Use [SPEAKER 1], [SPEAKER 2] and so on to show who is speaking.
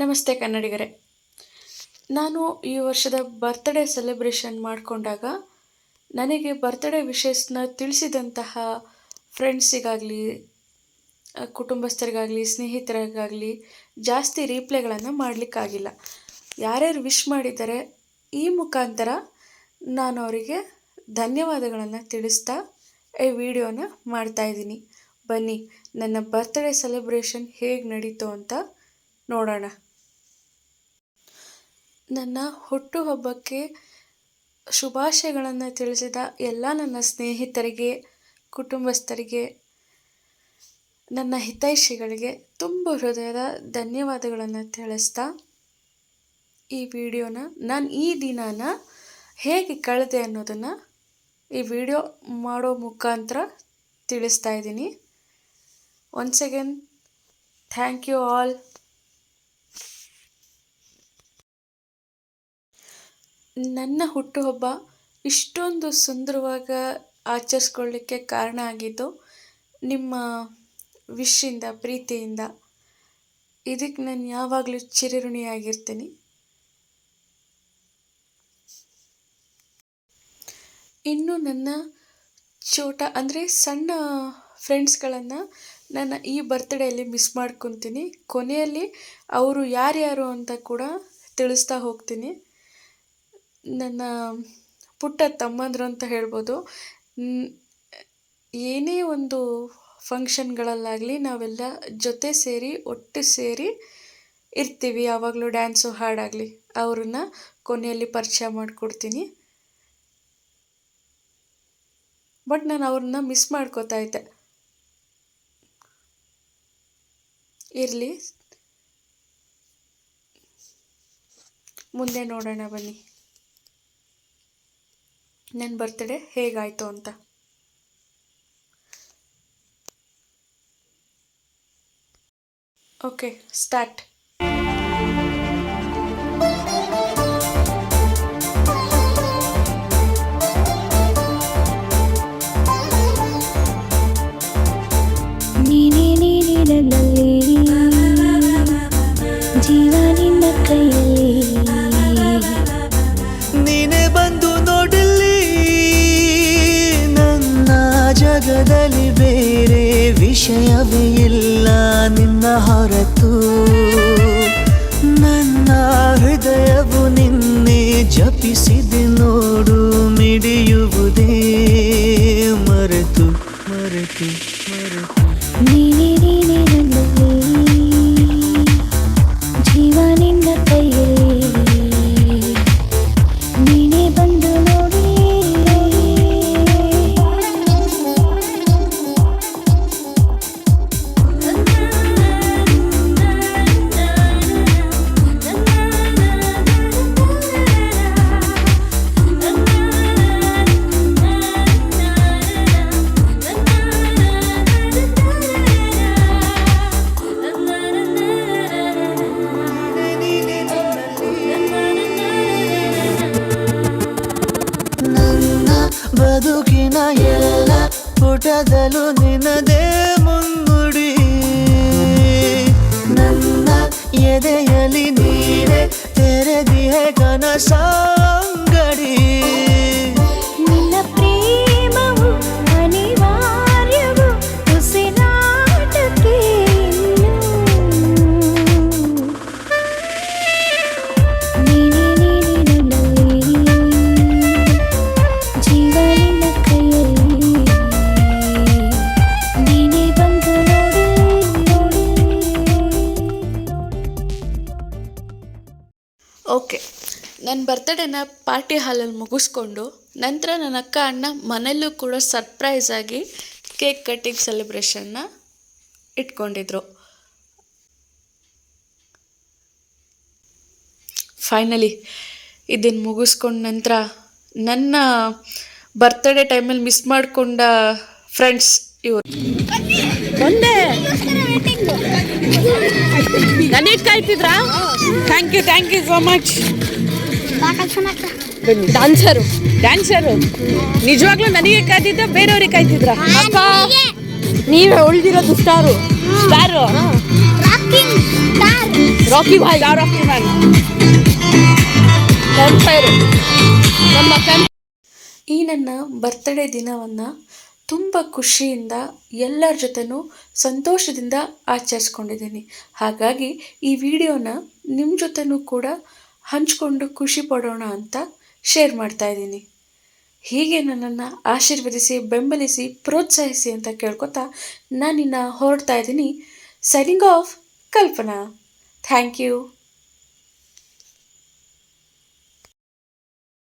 [SPEAKER 1] ನಮಸ್ತೆ ಕನ್ನಡಿಗರೇ. ನಾನು ಈ ವರ್ಷದ ಬರ್ತ್ಡೇ ಸೆಲೆಬ್ರೇಷನ್ ಮಾಡಿಕೊಂಡಾಗ ನನಗೆ ಬರ್ತ್ಡೇ ವಿಶೇಷನ ತಿಳಿಸಿದಂತಹ ಫ್ರೆಂಡ್ಸಿಗಾಗಲಿ ಕುಟುಂಬಸ್ಥರಿಗಾಗಲಿ, ಸ್ನೇಹಿತರಿಗಾಗಲಿ ಜಾಸ್ತಿ ರೀಪ್ಲೇಗಳನ್ನು ಮಾಡಲಿಕ್ಕಾಗಿಲ್ಲ. ಯಾರ್ಯಾರು ವಿಶ್ ಮಾಡಿದ್ದಾರೆ ಈ ಮುಖಾಂತರ ನಾನು ಅವರಿಗೆ ಧನ್ಯವಾದಗಳನ್ನು ತಿಳಿಸ್ತಾ ಈ ವಿಡಿಯೋನ ಮಾಡ್ತಾಯಿದ್ದೀನಿ ಬನ್ನಿ, ನನ್ನ ಬರ್ತ್ಡೇ ಸೆಲೆಬ್ರೇಷನ್ ಹೇಗೆ ನಡೀತು ಅಂತ ನೋಡೋಣ. ನನ್ನ ಹುಟ್ಟುಹಬ್ಬಕ್ಕೆ ಶುಭಾಶಯಗಳನ್ನು ತಿಳಿಸಿದ ಎಲ್ಲ ನನ್ನ ಸ್ನೇಹಿತರಿಗೆ, ಕುಟುಂಬಸ್ಥರಿಗೆ, ನನ್ನ ಹಿತೈಷಿಗಳಿಗೆ ತುಂಬ ಹೃದಯದ ಧನ್ಯವಾದಗಳನ್ನು ತಿಳಿಸ್ತಾ ಈ ವಿಡಿಯೋನ ನಾನು ಈ ದಿನಾನ ಹೇಗೆ ಕಳೆದೆ ಅನ್ನೋದನ್ನು ಈ ವಿಡಿಯೋ ಮಾಡೋ ಮುಖಾಂತರ ತಿಳಿಸ್ತಾ ಇದ್ದೀನಿ. Once again thank you all ನನ್ನ ಹುಟ್ಟುಹಬ್ಬ ಇಷ್ಟೊಂದು ಸುಂದರವಾಗಿ ಆಚರಿಸ್ಕೊಳ್ಳಿಕ್ಕೆ ಕಾರಣ ಆಗಿದ್ದು, ನಿಮ್ಮ ವಿಶ್ಶಿಂದ, ಪ್ರೀತಿಯಿಂದ ಇದಕ್ಕೆ ನಾನು ಯಾವಾಗಲೂ ಚಿರಋಣಿಯಾಗಿರ್ತೀನಿ. ಇನ್ನು ನನ್ನ ಚೋಟ ಅಂದರೆ ಸಣ್ಣ ಫ್ರೆಂಡ್ಸ್ಗಳನ್ನು ನನ್ನ ಈ ಬರ್ತ್ಡೇಯಲ್ಲಿ ಮಿಸ್ ಮಾಡ್ಕೊತೀನಿ. ಕೊನೆಯಲ್ಲಿ ಅವರು ಯಾರ್ಯಾರು ಅಂತ ಕೂಡ ತಿಳಿಸ್ತಾ ಹೋಗ್ತೀನಿ. ನನ್ನ ಪುಟ್ಟ ತಮ್ಮಂದರು ಅಂತ ಹೇಳ್ಬೋದು. ಏನೇ ಒಂದು ಫಂಕ್ಷನ್ಗಳಲ್ಲಾಗಲಿ ನಾವೆಲ್ಲ ಜೊತೆ ಸೇರಿ, ಒಟ್ಟು ಸೇರಿ ಇರ್ತೀವಿ. ಯಾವಾಗಲೂ ಡ್ಯಾನ್ಸು ಹಾಡಾಗಲಿ. ಅವ್ರನ್ನ ಕೊನೆಯಲ್ಲಿ ಪರಿಚಯ ಮಾಡಿಕೊಡ್ತೀನಿ. ಬಟ್ ನಾನು ಅವ್ರನ್ನ ಮಿಸ್ ಮಾಡ್ಕೋತಾ ಇದ್ದೆ. ಇರಲಿ. ಮುಂದೆ ನೋಡೋಣ ಬನ್ನಿ. ನನ್ನ ಬರ್ತ್ಡೇ ಹೇಗಾಯಿತು ಅಂತ. ಓಕೆ ಸ್ಟಾರ್ಟ್
[SPEAKER 2] ನೀನೇ ನೀನೇ
[SPEAKER 3] ಜಗದಲ್ಲಿ ಬೇರೆ ವಿಷಯವೇ ಇಲ್ಲ ನಿನ್ನ ಹೊರತು. ನನ್ನ ಹೃದಯವು ನಿನ್ನೆ ಜಪಿಸಿದೆ ನೋಡು ಮಿಡಿಯುವುದೇ ಪುಟದಲ್ಲೂ ನಿನದೇ ಮುನ್ನುಡಿ ನನ್ನ ಎದೆಯಲ್ಲಿ ನೀನೆ ತೆರೆದಿಹೆ ಕನಸಾಂಗಡಿ
[SPEAKER 1] ಓಕೆ. ನನ್ನ ಬರ್ತಡೇನ ಪಾರ್ಟಿ ಹಾಲಲ್ಲಿ ಮುಗಿಸ್ಕೊಂಡು ನಂತರ ನನ್ನ ಅಕ್ಕ ಅಣ್ಣ ಮನೆಯಲ್ಲೂ ಕೂಡ ಸರ್ಪ್ರೈಸ್ ಆಗಿ ಕೇಕ್ ಕಟ್ಟಿಂಗ್ ಸೆಲೆಬ್ರೇಷನ್ನ ಇಟ್ಕೊಂಡಿದ್ರು. ಫೈನಲಿ ಇದನ್ನು ಮುಗಿಸ್ಕೊಂಡ ನಂತರ ನನ್ನ ಬರ್ತ್ಡೇ ಟೈಮಲ್ಲಿ ಮಿಸ್ ಮಾಡಿಕೊಂಡ ಫ್ರೆಂಡ್ಸ್ ಇವರು.
[SPEAKER 4] ಒಂದೇ? ನನಗೆ ಕಾಯ್ತಿದ್ರಾ? Thank you thank you so much dancer dancer ನಿಜವಾಗ್ಲೂ ನನಗೆ ಕಾಯ್ತಿದ್ದ ಬೇರೆಯವ್ರಿಗೆ ಕಾಯ್ತಿದ್ರ? ಅಕ್ಕ ನೀವೇ ಉಳಿದಿರೋದು star. Star? Rocky boy Rocky boy ನಮ್ಮ
[SPEAKER 1] ಈ ನನ್ನ ಬರ್ತ್ಡೇ ದಿನವನ್ನು ತುಂಬ ಖುಷಿಯಿಂದ ಎಲ್ಲರ ಜೊತೆನೂ ಸಂತೋಷದಿಂದ ಆಚರಿಸ್ಕೊಂಡಿದ್ದೀನಿ. ಹಾಗಾಗಿ ಈ ವಿಡಿಯೋನ ನಿಮ್ಮ ಜೊತೆನೂ ಕೂಡ ಹಂಚಿಕೊಂಡು ಖುಷಿ ಪಡೋಣ ಅಂತ ಶೇರ್ ಮಾಡ್ತಾ ಇದ್ದೀನಿ. ಹೀಗೆ ನನ್ನನ್ನು ಆಶೀರ್ವದಿಸಿ, ಬೆಂಬಲಿಸಿ, ಪ್ರೋತ್ಸಾಹಿಸಿ ಅಂತ ಕೇಳ್ಕೊತಾ ನಾನಿನ್ನು ಹೊರಡ್ತಾ ಇದ್ದೀನಿ. Signing off Kalpana. Thank you.